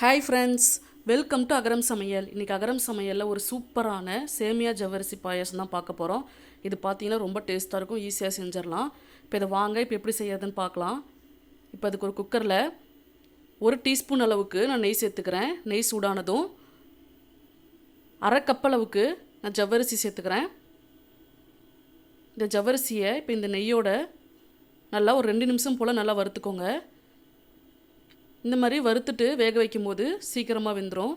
Hi friends welcome to Agaram சமையல் இன்றைக்கி அகரம் சமையலில் ஒரு சூப்பரான சேமியா ஜவ்வரிசி பாயாசம் தான் பார்க்க போகிறோம் இது பார்த்தீங்கன்னா ரொம்ப டேஸ்ட்டாக இருக்கும் ஈஸியாக செஞ்சிடலாம். இப்போ இதை வாங்க இப்போ எப்படி செய்யறதுன்னு பார்க்கலாம். இப்போ அதுக்கு ஒரு குக்கரில் ஒரு டீஸ்பூன் அளவுக்கு நான் நெய் சேர்த்துக்கிறேன். நெய் சூடானதும் அரை கப் அளவுக்கு நான் ஜவ்வரிசி சேர்த்துக்கிறேன். இந்த ஜவ்வரிசியை இப்போ இந்த நெய்யோட நல்லா ஒரு ரெண்டு நிமிஷம் போல் நல்லா வறுத்துக்கோங்க. இந்த மாதிரி வறுத்துட்டு வேக வைக்கும் போது சீக்கிரமாக வெந்துடும்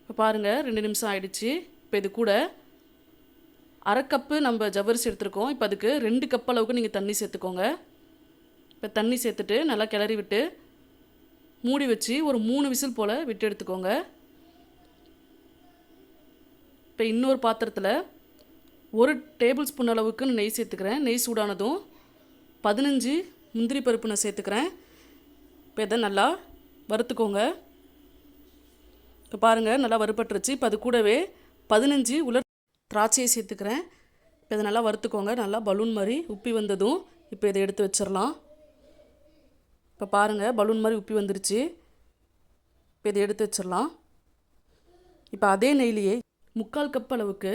இப்போ பாருங்கள் ரெண்டு நிமிஷம் ஆயிடுச்சு. இப்போ இது கூட அரை கப்பு நம்ம ஜவ்வரிசி எடுத்துருக்கோம். இப்போ அதுக்கு ரெண்டு கப் அளவுக்கு நீங்கள் தண்ணி சேர்த்துக்கோங்க. இப்போ தண்ணி சேர்த்துட்டு நல்லா கிளறி விட்டு மூடி வச்சு ஒரு மூணு விசில் போல் விட்டு எடுத்துக்கோங்க. இப்போ இன்னொரு பாத்திரத்தில் ஒரு டேபிள் ஸ்பூன் அளவுக்கு நெய் சேர்த்துக்கிறேன். நெய் சூடானதும் பதினஞ்சு முந்திரி பருப்பு நான் சேர்த்துக்கிறேன். இப்போ இதை நல்லா வறுத்துக்கோங்க. இப்போ பாருங்கள் நல்லா வறுபட்டுருச்சு. இப்போ அது கூடவே பதினஞ்சு உலர் திராட்சையை சேர்த்துக்கிறேன். இப்போ இதை நல்லா வறுத்துக்கோங்க. நல்லா பலூன் மாதிரி உப்பி வந்ததும் இப்போ இதை எடுத்து வச்சிடலாம். இப்போ பாருங்கள் பலூன் மாதிரி உப்பி வந்துருச்சு. இப்போ இதை எடுத்து வச்சிடலாம். இப்போ அதே நெய்லியே முக்கால் கப் அளவுக்கு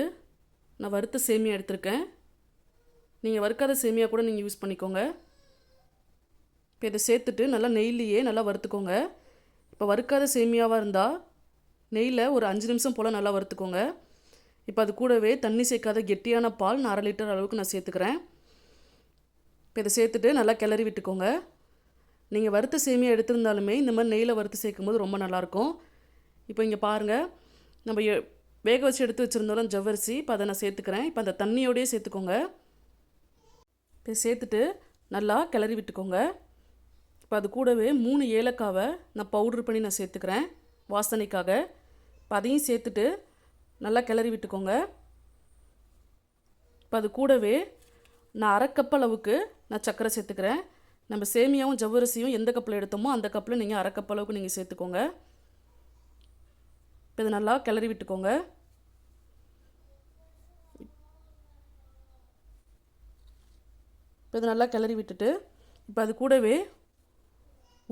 நான் வறுத்த சேமியா எடுத்திருக்கேன். நீங்கள் வறுக்காத சேமியா கூட நீங்கள் யூஸ் பண்ணிக்கோங்க. இப்போ இதை சேர்த்துட்டு நல்லா நெய்லியே நல்லா வறுத்துக்கோங்க. இப்போ வறுக்காத சேமியாவாக இருந்தால் நெய்யில் ஒரு அஞ்சு நிமிஷம் போல் நல்லா வறுத்துக்கோங்க. இப்போ அது கூடவே தண்ணி சேர்க்காத கெட்டியான பால் நான் அரை லிட்டர் அளவுக்கு நான் சேர்த்துக்கிறேன். இப்போ இதை சேர்த்துட்டு நல்லா கிளறி விட்டுக்கோங்க. நீங்கள் வறுத்த சேமியா எடுத்திருந்தாலுமே இந்த மாதிரி நெய்யில் வறுத்து சேர்க்கும்போது ரொம்ப நல்லாயிருக்கும் இப்போ இங்கே பாருங்கள் நம்ம வேக வச்சு எடுத்து வச்சுருந்தோம் ஜவ்வரிசி இப்போ அதை நான் சேர்த்துக்கிறேன். இப்போ அந்த தண்ணியோடையே சேர்த்துக்கோங்க. இப்போ சேர்த்துட்டு நல்லா கிளறி விட்டுக்கோங்க. இப்போ அது கூடவே மூணு ஏலக்காவை நான் பவுட்ரு பண்ணி நான் சேர்த்துக்கிறேன். வாசனைக்காக. இப்போ அதையும் சேர்த்துட்டு நல்லா கிளறி விட்டுக்கோங்க. இப்போ அது கூடவே நான் அரை கப் அளவுக்கு நான் சர்க்கரை சேர்த்துக்கிறேன். நம்ம சேமியாவும் ஜவ்வரிசியும் எந்த கப்பில் எடுத்தோமோ அந்த கப்பில் நீங்கள் அரை கப் அளவுக்கு நீங்கள் சேர்த்துக்கோங்க. இப்போ இதை நல்லா கிளறி விட்டுக்கோங்க. இப்போ இதை நல்லா கிளறி விட்டுட்டு இப்போ அது கூடவே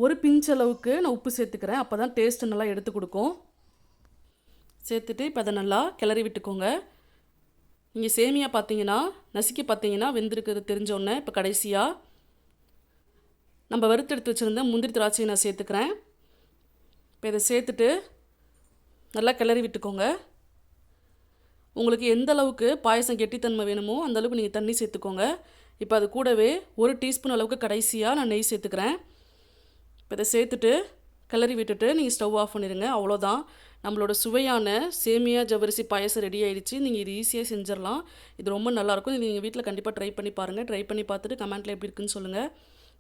ஒரு பிஞ்ச் அளவுக்கு நான் உப்பு சேர்த்துக்கிறேன். அப்போ தான் டேஸ்ட்டு நல்லா எடுத்து கொடுக்கும். சேர்த்துட்டு இப்போ அதை நல்லா கிளறி விட்டுக்கோங்க. இங்கே சேமியா பார்த்தீங்கன்னா நசுக்கி பார்த்தீங்கன்னா வெந்திருக்கிறது தெரிஞ்சோடனே இப்போ கடைசியாக நம்ம வறுத்தெடுத்து வச்சுருந்த முந்திரி திராட்சையை நான் சேர்த்துக்கிறேன். இப்போ இதை சேர்த்துட்டு நல்லா கிளறி விட்டுக்கோங்க. உங்களுக்கு எந்த அளவுக்கு பாயசம் கெட்டித்தன்மை வேணுமோ அந்தளவுக்கு நீங்கள் தண்ணி சேர்த்துக்கோங்க. இப்போ அது கூடவே ஒரு டீஸ்பூன் அளவுக்கு கடைசியாக நான் நெய் சேர்த்துக்கிறேன். இப்போ இதை சேர்த்துட்டு கிளறி விட்டுட்டு நீங்கள் ஸ்டவ் ஆஃப் பண்ணிடுங்க. அவ்வளோதான். நம்மளோட சுவையான சேமியா ஜவரிசி பாயசம் ரெடி ஆகிடுச்சு நீங்கள் இது ஈஸியாக செஞ்சிடலாம். இது ரொம்ப நல்லாயிருக்கும். இது நீங்கள் வீட்டில் கண்டிப்பாக ட்ரை பண்ணி பாருங்கள் ட்ரை பண்ணி பார்த்துட்டு கமெண்ட்டில் எப்படி இருக்குன்னு சொல்லுங்கள்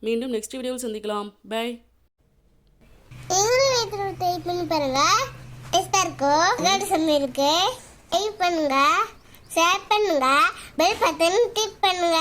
மீண்டும் நெக்ஸ்ட் வீடியோவில் சந்திக்கலாம். பாய் ட்ரை பண்ணி பாருங்க. டேஸ்டாக இருக்கும் விளையாட்டு சமையலுக்கு ட்ரை பண்ணுங்க. ஷேர் பண்ணுங்க. பெல் பட்டன் கிளிக் பண்ணுங்க.